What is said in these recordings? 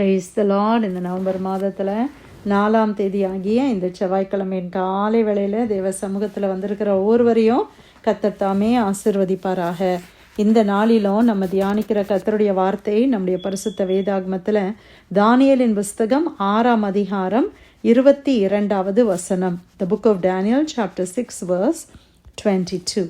Price இந்த November மாதத்தில் நாலாம் தேதி ஆகிய இந்த செவ்வாய்க்கிழமையின் காலை வேளையில் தேவ சமூகத்தில் வந்திருக்கிற ஒவ்வொருவரையும் கத்தர் தாமே ஆசிர்வதிப்பாராக. இந்த நாளிலும் நம்ம தியானிக்கிற கத்தருடைய வார்த்தை நம்முடைய பரிசுத்த வேதாகமத்தில் தானியலின் புஸ்தகம் ஆறாம் அதிகாரம் இருபத்தி இரண்டாவது வசனம். The book of Daniel chapter six verse twenty two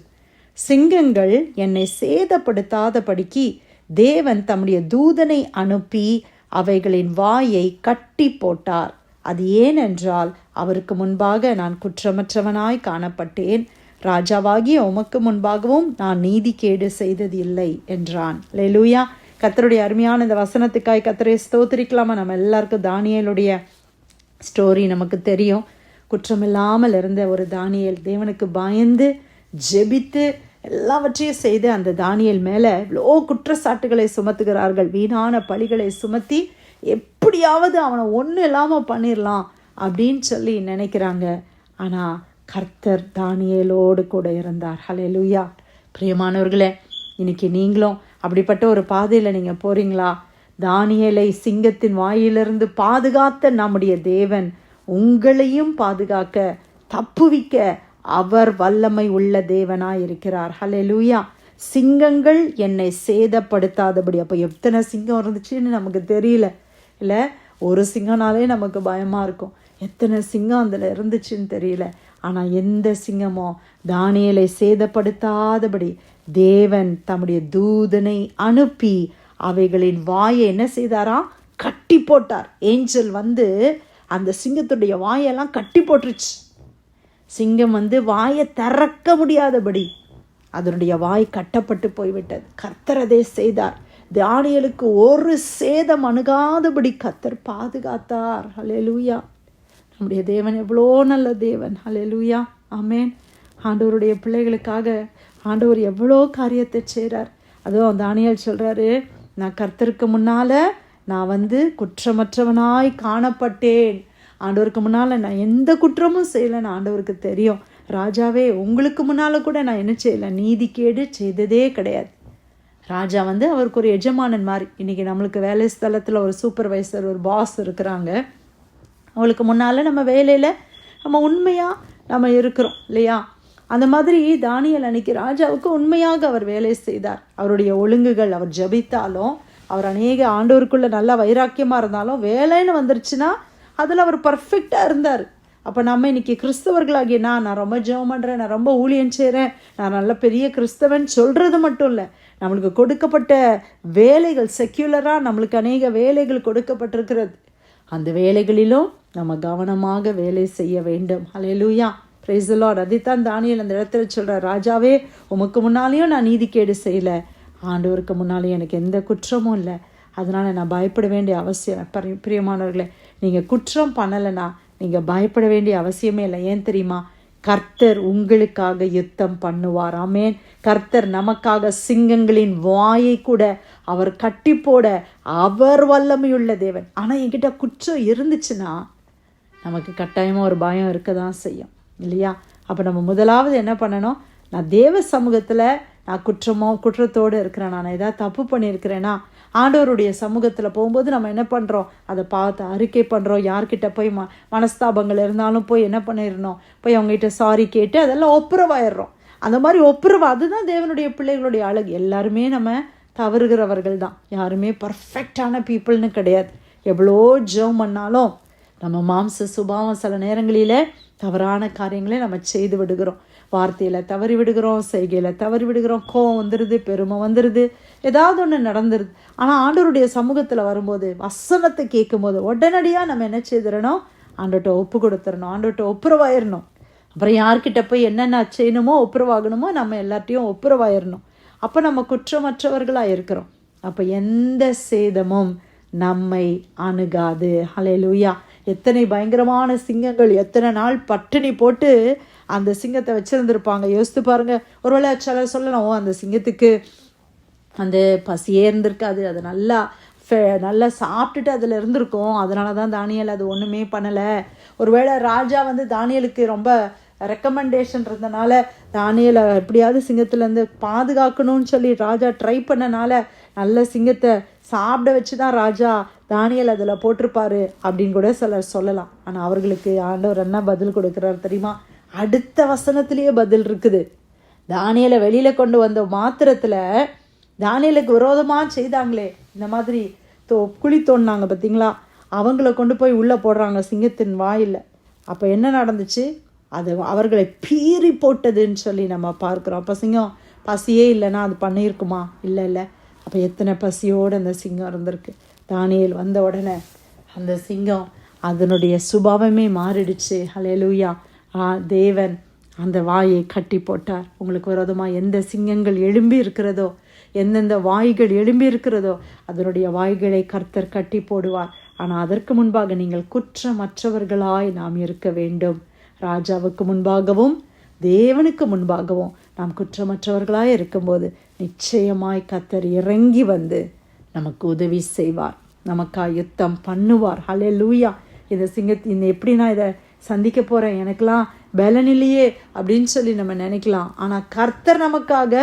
சிங்கங்கள் என்னை சேதப்படுத்தாதபடிக்கு தேவன் தம்முடைய தூதனை அனுப்பி அவைகளின் வாயை கட்டி போட்டார். அது ஏனென்றால் அவருக்கு முன்பாக நான் குற்றமற்றவனாய் காணப்பட்டேன். ராஜாவாகிய உமக்கு முன்பாகவும் நான் நீதி கேடு செய்தது இல்லை என்றான். லெலுயா கத்தருடைய அருமையான இந்த வசனத்துக்காய் கத்தரை ஸ்தோத்திரிக்கலாமா? நம்ம எல்லாருக்கும் தானியலுடைய ஸ்டோரி நமக்கு தெரியும். குற்றமில்லாமல் இருந்த ஒரு தானியல் தேவனுக்கு பயந்து ஜெபித்து எல்லாவற்றையும் செய்து அந்த தானியல் மேலே இவ்வளோ குற்றச்சாட்டுகளை சுமத்துகிறார்கள். வீணான பழிகளை சுமத்தி எப்படியாவது அவனை ஒன்றும் இல்லாமல் பண்ணிடலாம் அப்படின்னு சொல்லி நினைக்கிறாங்க. ஆனால் கர்த்தர் தானியலோடு கூட இருந்தார். ஹalleluya பிரியமானவர்களே இன்னைக்கு நீங்களும் அப்படிப்பட்ட ஒரு பாதையில் நீங்கள் போகிறீங்களா தானியலை சிங்கத்தின் வாயிலிருந்து பாதுகாத்த நம்முடைய தேவன் உங்களையும் பாதுகாக்க தப்புவிக்க அவர் வல்லமை உள்ள தேவனாயிருக்கிறார். ஹலே லூயா சிங்கங்கள் என்னை சேதப்படுத்தாதபடி. அப்போ எத்தனை சிங்கம் இருந்துச்சுன்னு நமக்கு தெரியல. இல்லை ஒரு சிங்கம்னாலே நமக்கு பயமாக இருக்கும். எத்தனை சிங்கம் அதில் இருந்துச்சுன்னு தெரியல. ஆனால் எந்த சிங்கமோ தானியலை சேதப்படுத்தாதபடி தேவன் தம்முடைய தூதனை அனுப்பி அவைகளின் வாயை என்ன செய்தாராம் கட்டி போட்டார். ஏஞ்சல் வந்து அந்த சிங்கத்துடைய வாயெல்லாம் கட்டி போட்டுருச்சு. சிங்கம் வந்து வாயை திறக்க முடியாதபடி அதனுடைய வாய் கட்டப்பட்டு போய்விட்டது. கர்த்தர் செய்தார். தானியலுக்கு ஒரு சேதம் அணுகாதபடி கர்த்தர் பாதுகாத்தார். ஹalleluya. நம்முடைய தேவன் எவ்வளோ நல்ல தேவன். ஹalleluya. ஆமேன் ஆண்டவருடைய பிள்ளைகளுக்காக ஆண்டவர் எவ்வளோ காரியத்தை செய்கிறார் அதுவும் தானியல் சொல்கிறாரு நான் கர்த்தருக்கு முன்னால் நான் வந்து குற்றமற்றவனாய் காணப்பட்டேன். ஆண்டவருக்கு முன்னால் நான் எந்த குற்றமும் செய்யலைன்னு ஆண்டவருக்கு தெரியும். ராஜாவே உங்களுக்கு முன்னால் கூட நான் என்ன செய்யலை? நீதிக்கேடு செய்ததே கிடையாது. ராஜா வந்து அவருக்கு ஒரு எஜமானன் மாதிரி இன்றைக்கி நம்மளுக்கு வேலை ஸ்தலத்தில் ஒரு சூப்பர்வைசர் ஒரு பாஸ் இருக்கிறாங்க. அவளுக்கு முன்னால் நம்ம வேலையில் நம்ம உண்மையாக நம்ம இருக்கிறோம் இல்லையா? அந்த மாதிரி தானியல் அன்னைக்கு ராஜாவுக்கு உண்மையாக அவர் வேலை செய்தார். அவருடைய ஒழுங்குகள் அவர் ஜபித்தாலும் அவர் அநேக ஆண்டோருக்குள்ளே நல்லா வைராக்கியமாக இருந்தாலும் வேலைன்னு வந்துருச்சுன்னா அதில் அவர் பர்ஃபெக்டாக இருந்தார். அப்போ நம்ம இன்றைக்கி கிறிஸ்தவர்களாகிய நான் நான் ரொம்ப ஜெபம் பண்ணுறேன் நான் ரொம்ப ஊழியம் செய்கிறேன் நான் நல்ல பெரிய கிறிஸ்தவன் சொல்கிறது மட்டும் இல்லை. நம்மளுக்கு கொடுக்கப்பட்ட வேலைகள் செக்யூலராக நம்மளுக்கு அநேக வேலைகள் கொடுக்கப்பட்டிருக்கிறது. அந்த வேலைகளிலும் நம்ம கவனமாக வேலை செய்ய வேண்டும். அலையலூயா praise அதைத்தான் தானியல் அந்த இடத்துல சொல்கிறார் ராஜாவே உமக்கு முன்னாலேயும் நான் நீதிக்கேடு செய்யலை. ஆண்டவருக்கு முன்னாலேயும் எனக்கு எந்த குற்றமும் இல்லை. அதனால் நான் பயப்பட வேண்டிய அவசியம். பரி பிரியமானவர்களே நீங்கள் குற்றம் பண்ணலைன்னா நீங்கள் பயப்பட வேண்டிய அவசியமே இல்லை. ஏன் தெரியுமா? கர்த்தர் உங்களுக்காக யுத்தம் பண்ணுவார். ஆமேன். கர்த்தர் நமக்காக சிங்கங்களின் வாயை கூட அவர் கட்டி போட அவர் வல்லமையுள்ள தேவன். ஆனால் என்கிட்ட குற்றம் இருந்துச்சுன்னா நமக்கு கட்டாயமாக ஒரு பயம் இருக்க தான் செய்யும். இல்லையா? அப்போ நம்ம முதலாவது என்ன பண்ணணும்? நான் தேவ சமூகத்தில் நான் குற்றமோ குற்றத்தோடு இருக்கிறேன். நான் ஏதாவது தப்பு பண்ணியிருக்கிறேன்னா ஆண்டவருடைய சமூகத்தில் போகும்போது நம்ம என்ன பண்ணுறோம் அதை பார்த்து அறிக்கை பண்ணுறோம் யார்கிட்ட போய் ம மனஸ்தாபங்கள் இருந்தாலும் போய் என்ன பண்ணிடணும்? போய் அவங்ககிட்ட சாரி கேட்டு அதெல்லாம் ஒப்புரவாயிடுறோம். அந்த மாதிரி ஒப்புரவு அதுதான் தேவனுடைய பிள்ளைகளுடைய அழகு. எல்லாருமே நம்ம தவறுகிறவர்கள் தான் யாருமே பர்ஃபெக்டான பீப்புள்னு கிடையாது. எவ்வளோ ஜெபம் பண்ணாலும் நம்ம மாம்ச சுபாவம் சில நேரங்களில் தவறான காரியங்களை நம்ம செய்து விடுகிறோம். வார்த்தையில் தவறி விடுகிறோம் செய்கையில் தவறி விடுகிறோம் கோவம் வந்துடுது பெருமை வந்துடுது ஏதாவது ஒன்று நடந்துருது. ஆனால் ஆண்டவருடைய சமூகத்தில் வரும்போது வசனத்தை கேட்கும்போது உடனடியாக நம்ம என்ன செய்திடணும்? ஆண்டோட்ட ஒப்பு கொடுத்துடணும் ஆண்டோட்ட ஒப்புரவாயிடணும். அப்புறம் யார்கிட்ட போய் என்னென்ன செய்யணுமோ ஒப்புரவாகணுமோ நம்ம எல்லாத்தையும் ஒப்புரவாயிடணும். அப்போ நம்ம குற்றமற்றவர்களாக இருக்கிறோம். அப்போ எந்த சேதமும் நம்மை அணுகாது. ஹalleluya எத்தனை பயங்கரமான சிங்கங்கள் எத்தனை நாள் பட்டினி போட்டு அந்த சிங்கத்தை வச்சுருந்துருப்பாங்க. யோசித்து பாருங்க. ஒருவேளை சிலர் சொல்லணும் அந்த சிங்கத்துக்கு அந்த பசியே இருந்திருக்காது. அது நல்லா நல்லா சாப்பிட்டுட்டு அதில் இருந்திருக்கும். அதனால தான் தானியல் அது ஒன்றுமே பண்ணலை. ஒருவேளை ராஜா வந்து தானியலுக்கு ரொம்ப ரெக்கமெண்டேஷன் இருந்தனால தானியலை எப்படியாவது சிங்கத்துலேருந்து பாதுகாக்கணும்னு சொல்லி ராஜா ட்ரை பண்ணனால நல்ல சிங்கத்தை சாப்பிட வச்சு தான் ராஜா தானியல் அதில் போட்டிருப்பாரு அப்படின்னு கூட சிலர் சொல்லலாம். ஆனால் அவர்களுக்கு ஆண்டவர் என்ன பதில் கொடுக்குறாரு தெரியுமா? அடுத்த வசனத்திலேயே பதில் இருக்குது. தானியலை வெளியில் கொண்டு வந்த மாத்திரத்தில் தானியலுக்கு விரோதமாக செய்தாங்களே. இந்த மாதிரி தோ குழி தோண்டினாங்க பார்த்தீங்களா அவங்கள கொண்டு போய் உள்ளே போடுறாங்க சிங்கத்தின் வாயில். அப்போ என்ன நடந்துச்சு? அது அவர்களை பீறி போட்டதுன்னு சொல்லி நம்ம பார்க்குறோம். அப்போ சிங்கம் பசியே இல்லைன்னா அது பண்ணியிருக்குமா? இல்லை இல்லை. அப்போ எத்தனை பசியோடு அந்த சிங்கம் இருந்திருக்கு. தானியல் வந்த உடனே அந்த சிங்கம் அதனுடைய சுபாவமே மாறிடுச்சு. ஹலேலூயா ஆ தேவன் அந்த வாயை கட்டி போட்டார். உங்களுக்கு விரோதமாக எந்த சிங்கங்கள் எழும்பி இருக்கிறதோ எந்தெந்த வாய்கள் எழும்பி இருக்கிறதோ அதனுடைய வாய்களை கர்த்தர் கட்டி போடுவார். ஆனால் அதற்கு முன்பாக நீங்கள் குற்றமற்றவர்களாய் நாம் இருக்க வேண்டும். ராஜாவுக்கு முன்பாகவும் தேவனுக்கு முன்பாகவும் நாம் குற்றமற்றவர்களாய் இருக்கும்போது நிச்சயமாய் கத்தர் இறங்கி வந்து நமக்கு உதவி செய்வார். நமக்காக யுத்தம் பண்ணுவார். ஹலே லூயா இந்த சிங்கத்தை இந்த எப்படி நான் இதை சந்திக்க போகிறேன் எனக்கெல்லாம் பலன் இல்லையே அப்படின்னு சொல்லி நம்ம நினைக்கலாம். ஆனால் கர்த்தர் நமக்காக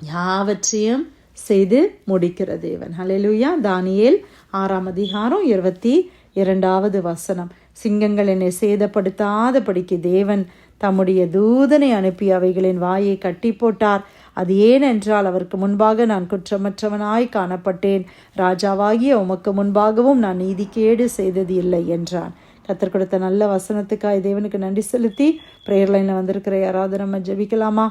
யாவற்றையும் செய்து முடிக்கிற தேவன். ஹalleluya தானியேல் ஆறாம் அதிகாரம் இருபத்தி இரண்டாவது வசனம். சிங்கங்கள் என்னை சேதப்படுத்தாதபடிக்கு தேவன் தம்முடைய தூதனை அனுப்பி அவைகளின் வாயை கட்டி போட்டார். அது ஏனென்றால் அவருக்கு முன்பாக நான் குற்றமற்றவனாய் காணப்பட்டேன். ராஜாவாகிய உமக்கு முன்பாகவும் நான் நீதிக்கேடு செய்தது இல்லை என்றான். கத்தர் கொடுத்த நல்ல வசனத்துக்காய் தேவனுக்கு நன்றி செலுத்தி ப்ரேயர் லைனில் வந்திருக்கிற யாராவது நம்ம ஜெபிக்கலாமா?